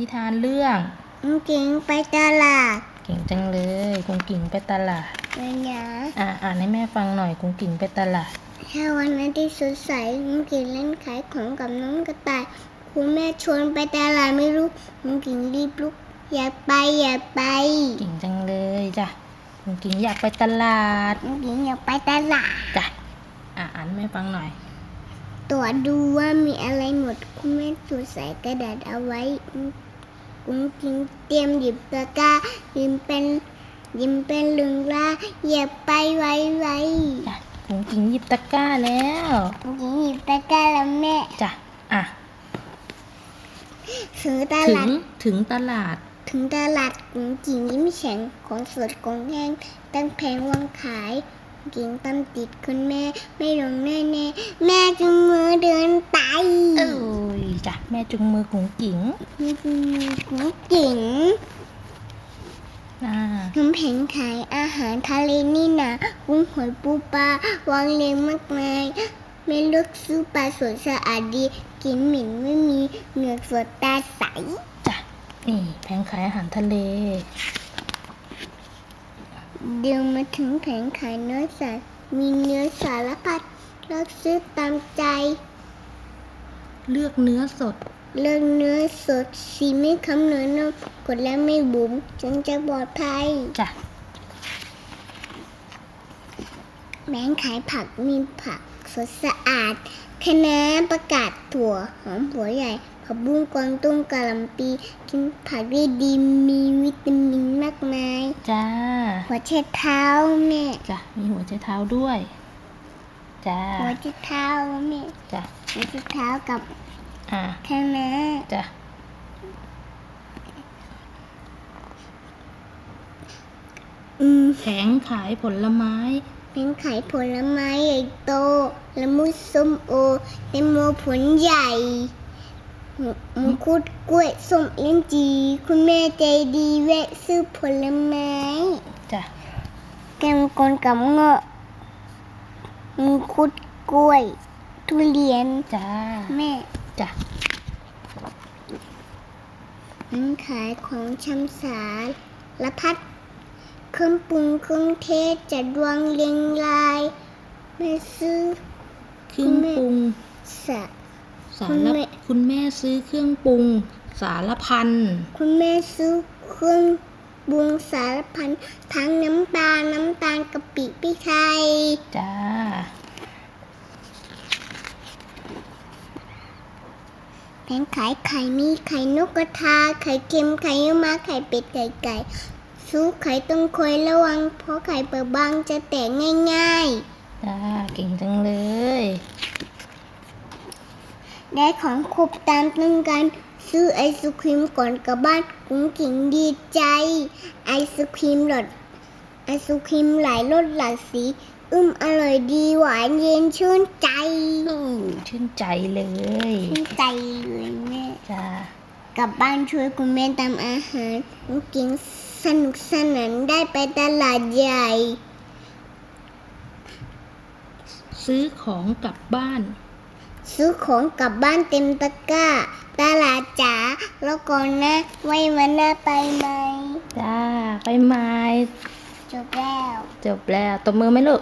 นิทานเรื่องกุ้งกิ่งไปตลาดเก่งจังเลยกุ้งกิ่งไปตลาดเลยนะอ่าอ่านให้แม่ฟังหน่อยกุ้งกิ่งไปตลาดถ้าวันนั้นที่สดใสกุ้งกิ่งเล่นขายของกับน้องกระต่ายคุณแม่ชวนไปตลาดไม่รู้กุ้งกิ่งรีบลุกอย่าไปอย่าไปเก่งจังเลยจ้ะกุ้งกิ่งอยากไปตลาดกุ้งกิ่งอยากไปตลาดจ้ะอ่าอ่านให้แม่ฟังหน่อยตรวจดูว่ามีอะไรหมด คุณแม่จดใส่กระดาษเอาไว้ กุ้งกิ่งเตรียมหยิบตะกร้ายิ้มเป็นยิ้มเป็นลึงลาอย่าไปไวไวจ้ะกุ้งกิ่งหยิบตะกร้าแล้วกุ้งกิ่งหยิบตะกร้าแล้วแม่จ้ะอะซื้อตถึลางดถึงตลาดถึงตลาดกุ้งกิ่งยิ้มแฉ่งของสดของแห้งตั้งแผงวางขาย กิ่งตามติดคุณแม่ ไม่ลงแน่แน่ๆแม่จุงมือเดินไปเอ้ยจ้ะแม่จุงมือกุ้งกิ่งแม่จุงมือกุ้งกิ่งอ่าน้ำแผงขายอาหารทะเลนี่นะกุ้งหอยปูปลาวางเรียงมากมายแม่เลือกซื้อปลาสดสะอาดดีกินหมิ่นไม่มีเหงือกสดตาใสจ้ะนี่แผงขายอาหารทะเลเดินมาถึงแผงขายเนื้อสัตว์มีเนื้อสารพัดเลือกซื้อตามใจ เลือกเนื้อสด เลือกเนื้อสดสีไม่คำเนื้อนมกดแล้วไม่บุ๋มจึงจะปลอดภัยจ้ะแมงขายผักมีผัก สดสะอาดคะน้าประกาศถั่วหอมหัวใหญ่ผักบุ้งกวางตุ้งกะหล่ำปี กินผักได้ดีมีวิตามินมากมาย จ้า หัวเช็ดเท้าแม่จ้ะมีหัวใจเท้าด้วย จ้า หัวเช็ดเท้าแม่จ้ะ หัวเช็ดเท้ากับอ่า คะน้าจ้ะ อืม แผงขายผลไม้ เป็นขายผลไม้ใหญ่โต ละมุดส้มโอแตงโมผลใหญ่มังคุดกล้วยส้มลิ้นจี คุณแม่ใจดีแวะซื้อผลไม้จ้ะแกงกลกับเงาะมังคุดกล้วย ทุเรียน จ้า แม่ จ้ะนั้นขายของชำสาละพัด เครื่องปรุงเครื่องเทศจัดวางเรียงรายแม่ซื้อเครื่องปรุงสะ สาคุณรแม่ คุณแม่ซื้อเครื่องปรุง สารพันคุณแม่ซื้อเครื่องปรุงสารพันทั้งน้ำปลาน้ำตาลกะปิพริกไทยจ้า แผงขายไข่มีไข่นกกระทาไข่เค็มไข่เยี่ยวม้าไข่เป็ดไข่ไก่ ซื้อไข่ต้องคอยระวัง เพราะไข่เปิดบางจะแตกง่ายจ้าเก่งจังเลย ๆ ได้ของครบตามต้องการซื้อไอศครีมก่อนกลับบ้านกุ้งกิ่งดีใจ ไอศครีมหลอดไอศครีมหลายรสหลายสี อึ้มอร่อยดีหวานเย็นชื่นใจอู้ชื่นใจเลยชื่นใจเลยแม่ จ้ากลับบ้านช่วยคุณแม่ทำอาหารกุ้งกิ่ง สนุกสนานได้ไปตลาดใหญ่ ซื้อของกลับบ้าน ซื้อของกลับบ้านเต็มตะกร้า ตลาดจ๋าแล้วก่อนนะ ไว้วันหน้าไปไหม จ้า ไปไหม้จบแล้ว จบแล้วตบมือไหมลูก